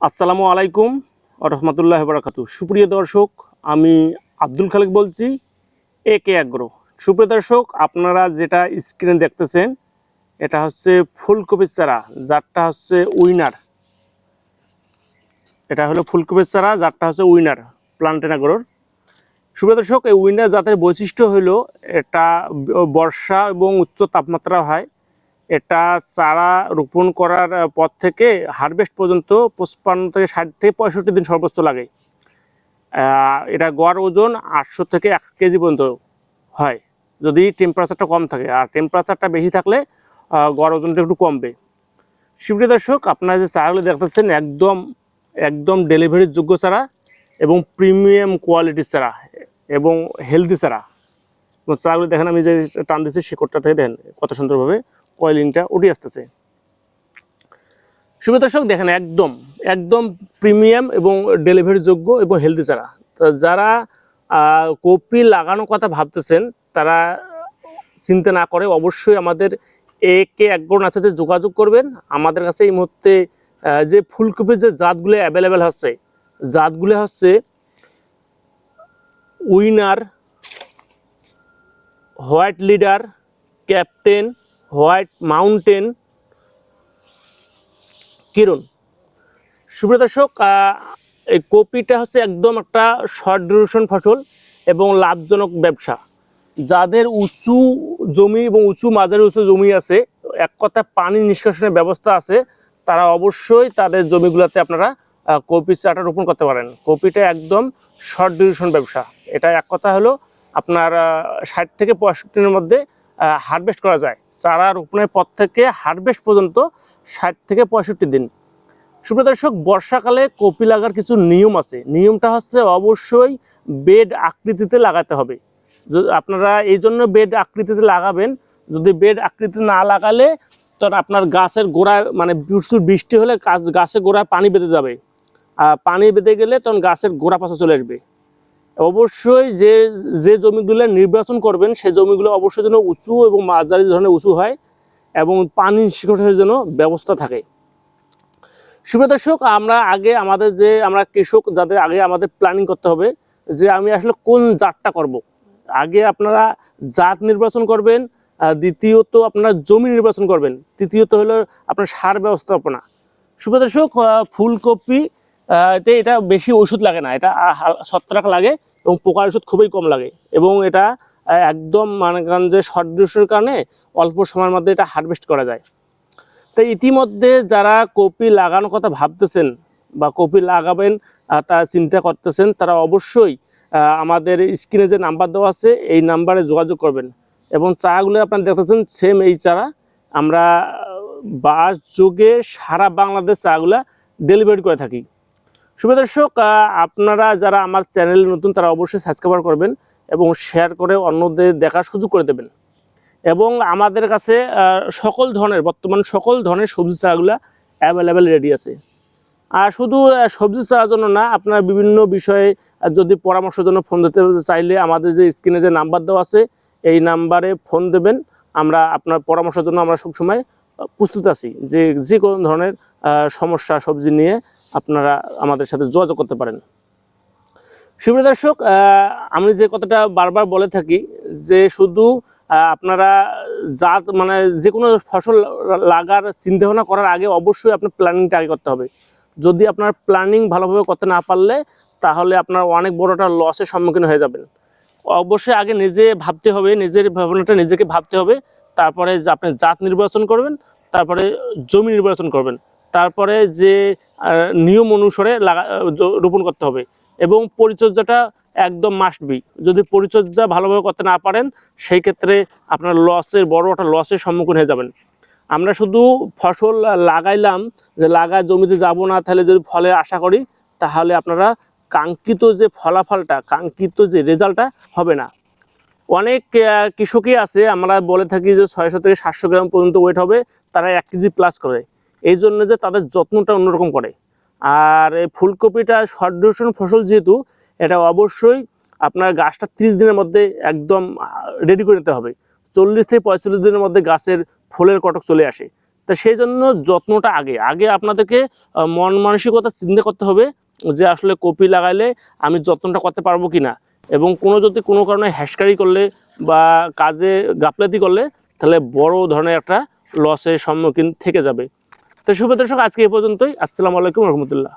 আসসালামু আলাইকুম রহমতুল্লাহ বারাকাতু সুপ্রিয় দর্শক, আমি আব্দুল খালেক বলছি, এ কে আগ্রো। সুপ্রিয় দর্শক, আপনারা যেটা স্ক্রিনে দেখতেছেন, এটা হচ্ছে ফুলকপির চারা যারটা হচ্ছে উইনার। এটা হলো ফুলকপির চারা যারটা হচ্ছে উইনার প্লান্টেন আগ্রোর সুপ্রিয় দর্শক, এই উইনার জাতের বৈশিষ্ট্য হলো, এটা বর্ষা এবং উচ্চ তাপমাত্রা হয়। এটা চারা রোপণ করার পর থেকে হারভেস্ট পর্যন্ত পঁচপান্ন থেকে ষাট থেকে পঁয়ষট্টি দিন সর্বোচ্চ লাগে। এটা গড় ওজন আটশো থেকে এক কেজি পর্যন্ত হয়, যদি টেম্পারেচারটা কম থাকে। আর টেম্পারেচারটা বেশি থাকলে গড় ওজনটা একটু কমবে। সুপ্রিয় দর্শক, আপনারা যে চারাগুলো দেখতেছেন একদম একদম ডেলিভারির যোগ্য চারা এবং প্রিমিয়াম কোয়ালিটির চারা এবং হেলদি চারা। চারাগুলো দেখেন, আমি যে টান দিচ্ছি শেকড়টা থেকে দেখেন, কত সুন্দরভাবে। কয়েলিংটা উঠে আসতেছে। সুপ্রিয় দর্শক, দেখেন একদম একদম প্রিমিয়াম এবং ডেলিভারি যোগ্য এবং হেলদি চারা যারা কপি লাগানোর কথা ভাবতেছেন, তারা চিন্তা না করে অবশ্যই আমাদের একে একগণ সাথে যোগাযোগ করবেন। আমাদের কাছে এই মুহূর্তে যে ফুলকপির যে জাতগুলো অ্যাভেলেবেল হচ্ছে, জাতগুলো হচ্ছে winner, white leader, captain white mountain Kiran. সুপ্রিয় দর্শক এই কপিটা হচ্ছে একদম একটা শর্ট ডিউরেশন ফসল এবং লাভজনক ব্যবসা। যাদের উঁচু জমি এবং উঁচু মাঝারি উঁচু জমি আছে, এক কথা পানি নিষ্কাশনের ব্যবস্থা আছে, তারা অবশ্যই তাদের জমিগুলোতে আপনারা কপি চাটা রোপণ করতে পারেন। কপিটা একদম শর্ট ডিউরেশন ব্যবসা। এটা এক কথা হলো আপনার ষাট থেকে পঁয়ষট্টি দিনের মধ্যে হারভেস্ট করা যায়। চারা রোপণের পর থেকে হারভেস্ট পর্যন্ত ষাট থেকে পঁয়ষট্টি দিন। সুপ্রিয় দর্শক, বর্ষাকালে কপি লাগার কিছু নিয়ম আছে। নিয়মটা হচ্ছে অবশ্যই বেড আকৃতিতে লাগাতে হবে। আপনারা এই জন্য বেড আকৃতিতে লাগাবেন। যদি বেড আকৃতিতে না লাগালে তখন আপনার গাছের গোড়ায় মানে প্রচুর বৃষ্টি হলে গাছ- গাছের গোড়ায় পানি বেঁধে যাবে। আর পানি বেঁধে গেলে তখন গাছের গোড়া পাশে চলে আসবে। অবশ্যই যে যে জমিগুলো নির্বাচন করবেন সেই জমিগুলো অবশ্যই যেন উঁচু এবং মাঝারি ধরনের উঁচু হয় এবং পানি নিষ্কাশনের জন্য ব্যবস্থা থাকে সুপ্রিয় দর্শক, আমরা আগে আমাদের যে, আমরা কৃষক যাদের আগে আমাদের প্ল্যানিং করতে হবে যে, আমি আসলে কোন জাতটা করব। আগে আপনারা জাত নির্বাচন করবেন দ্বিতীয়ত আপনারা জমি নির্বাচন করবেন, তৃতীয়ত হলো আপনার সার ব্যবস্থাপনা সুপ্রিয় দর্শক ফুলকপি তে এটা বেশি ওষুধ লাগে না। এটা ছত্রাক লাগে এবং পোকার ওষুধ খুবই কম লাগে। এবং এটা একদম মানে করেন যে কারণে অল্প সময়ের মধ্যে এটা হারভেস্ট করা যায়। তো ইতিমধ্যে যারা কপি লাগানোর কথা ভাবতেছেন বা কপি লাগাবেন তা চিন্তা করতেছেন, তারা অবশ্যই আমাদের স্ক্রিনে যে নাম্বার দেওয়া আছে, এই নাম্বারে যোগাযোগ করবেন। এবং চারাগুলো আপনারা দেখতেছেন সেম এই চারা। আমরা বাস যুগে সারা বাংলাদেশ চারাগুলা ডেলিভারি করে থাকি। দর্শক আপনারা যারা আমার চ্যানেলে নতুন, তারা অবশ্যই সাবস্ক্রাইব করবেন এবং শেয়ার করে অন্যদের দেখার সুযোগ করে দেবেন। এবং আমাদের কাছে সকল ধরনের, বর্তমান সকল ধরনের সবজি চারাগুলো অ্যাভেলেবেল রেডি আছে। আর শুধু সবজি চারার জন্য না, আপনার বিভিন্ন বিষয়ে যদি পরামর্শের জন্য ফোন দিতে চাইলে আমাদের যে স্ক্রিনে যে নাম্বার দেওয়া আছে, এই নাম্বারে ফোন দেবেন। আমরা আপনার পরামর্শের জন্য আমরা সবসময় প্রস্তুত আছি যে যে কোনো ধরনের সমস্যা, সবজি নিয়ে আপনারা আমাদের সাথে যোগাযোগ করতে পারেন। সুপ্রিয় দর্শক আমি যে কথাটা বারবার বলে থাকি যে শুধু আপনারা জাত মানে যে কোনো ফসল লাগার চিন্তা ভাবনা করার আগে অবশ্যই আপনার প্ল্যানিংটা আগে করতে হবে। যদি আপনার প্ল্যানিং ভালোভাবে করতে না পারলে, তাহলে আপনার অনেক বড় একটা লসের সম্মুখীন হয়ে যাবেন। অবশ্যই আগে নিজে ভাবতে হবে, নিজের ভাবনাটা নিজেকে ভাবতে হবে তারপরে আপনি জাত নির্বাচন করবেন, তারপরে জমি নির্বাচন করবেন, তারপরে যে নিয়ম অনুসারে লাগা রোপণ করতে হবে এবং পরিচর্যাটা একদম মাস্ট বি যদি পরিচর্যা ভালোভাবে করতে না পারেন, সেই ক্ষেত্রে আপনার লসের বড় একটা লসের সম্মুখীন হয়ে যাবেন। আমরা শুধু ফসল লাগাইলাম, যে লাগা জমিতে যাব না, তাহলে যদি ফলে আশা করি, তাহলে আপনারা কাঙ্ক্ষিত যে ফলাফলটা, কাঙ্ক্ষিত যে রেজাল্টটা হবে না। অনেক কৃষকই আছে, আমরা বলে থাকি যে ছয়শো থেকে সাতশো গ্রাম পর্যন্ত ওয়েট হবে, তারা এক কেজি প্লাস করে। এই জন্য যে তাদের যত্নটা অন্যরকম করে। আর এই ফুলকপিটা শর্ট ফসল যেহেতু, এটা অবশ্যই আপনার গাছটা ত্রিশ দিনের মধ্যে একদম রেডি করে নিতে হবে। চল্লিশ থেকে পঁয়তাল্লিশ দিনের মধ্যে গাছের ফুলের কটক চলে আসে। তা সেই জন্য যত্নটা আগে। আগে আপনাদেরকে মন মানসিকতা চিন্তা করতে হবে যে আসলে কপি লাগাইলে আমি যত্নটা করতে পারব কি না এবং কোনো যদি কোনো কারণে হ্যাশকারি করলে বা কাজে গাফলাতি করলে, তাহলে বড় ধরনের একটা লসের সম্মুখীন থেকে যাবে। তো শুভ দর্শক, আজকে এই পর্যন্তই। আসসালামু আলাইকুম রহমতুল্লাহ।